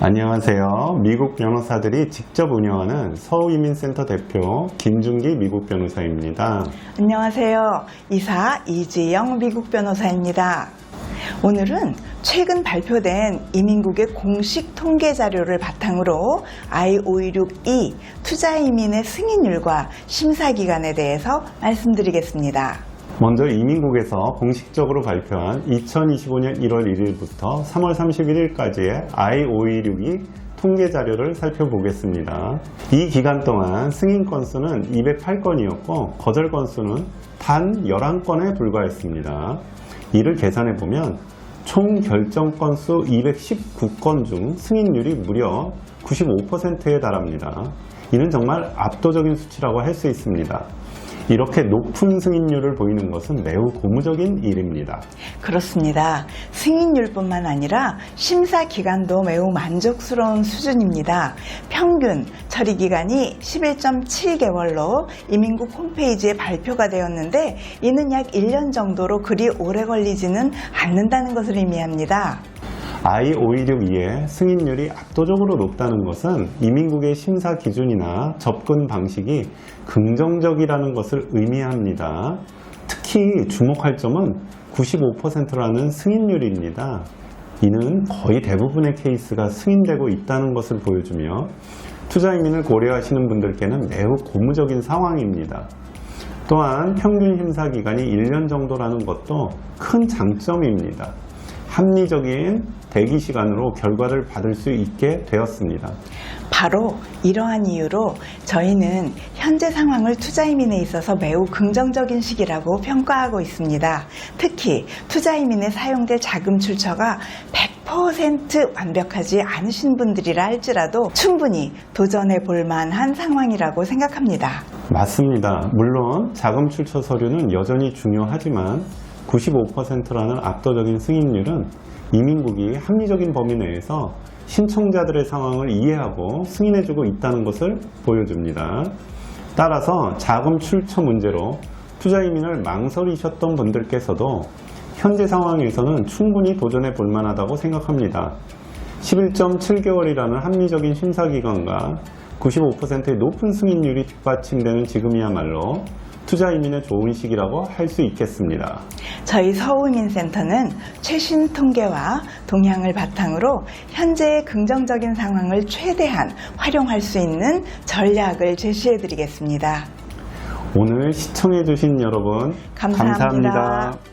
안녕하세요. 미국 변호사들이 직접 운영하는 서울이민센터 대표 김준기 미국 변호사입니다. 안녕하세요. 이사 이지영 미국 변호사입니다. 오늘은 최근 발표된 이민국의 공식 통계 자료를 바탕으로 I526E 투자 이민의 승인율과 심사 기간에 대해서 말씀드리겠습니다. 먼저 이민국에서 공식적으로 발표한 2025년 1월 1일부터 3월 31일까지의 I526이 통계 자료를 살펴보겠습니다. 이 기간 동안 승인 건수는 208건이었고 거절 건수는 단 11건에 불과했습니다. 이를 계산해 보면 총 결정 건수 219건 중 승인율이 무려 95%에 달합니다. 이는 정말 압도적인 수치라고 할 수 있습니다. 이렇게 높은 승인율을 보이는 것은 매우 고무적인 일입니다. 그렇습니다. 승인율뿐만 아니라 심사 기간도 매우 만족스러운 수준입니다. 평균 처리 기간이 11.7개월로 이민국 홈페이지에 발표가 되었는데 이는 약 1년 정도로 그리 오래 걸리지는 않는다는 것을 의미합니다. I526E의 승인율이 압도적으로 높다는 것은 이민국의 심사 기준이나 접근 방식이 긍정적이라는 것을 의미합니다. 특히 주목할 점은 95%라는 승인율입니다. 이는 거의 대부분의 케이스가 승인되고 있다는 것을 보여주며 투자 이민을 고려하시는 분들께는 매우 고무적인 상황입니다. 또한 평균 심사 기간이 1년 정도라는 것도 큰 장점입니다. 합리적인 대기 시간으로 결과를 받을 수 있게 되었습니다. 바로 이러한 이유로 저희는 현재 상황을 투자이민에 있어서 매우 긍정적인 시기라고 평가하고 있습니다. 특히 투자이민에 사용될 자금 출처가 100% 완벽하지 않으신 분들이라 할지라도 충분히 도전해 볼 만한 상황이라고 생각합니다. 맞습니다. 물론 자금 출처 서류는 여전히 중요하지만 95%라는 압도적인 승인율은 이민국이 합리적인 범위 내에서 신청자들의 상황을 이해하고 승인해주고 있다는 것을 보여줍니다. 따라서 자금 출처 문제로 투자 이민을 망설이셨던 분들께서도 현재 상황에서는 충분히 도전해 볼 만하다고 생각합니다. 11.7개월이라는 합리적인 심사 기간과 95%의 높은 승인율이 뒷받침되는 지금이야말로 투자 이민의 좋은 시기라고 할 수 있겠습니다. 저희 서울민센터는 최신 통계와 동향을 바탕으로 현재의 긍정적인 상황을 최대한 활용할 수 있는 전략을 제시해 드리겠습니다. 오늘 시청해주신 여러분 감사합니다. 감사합니다.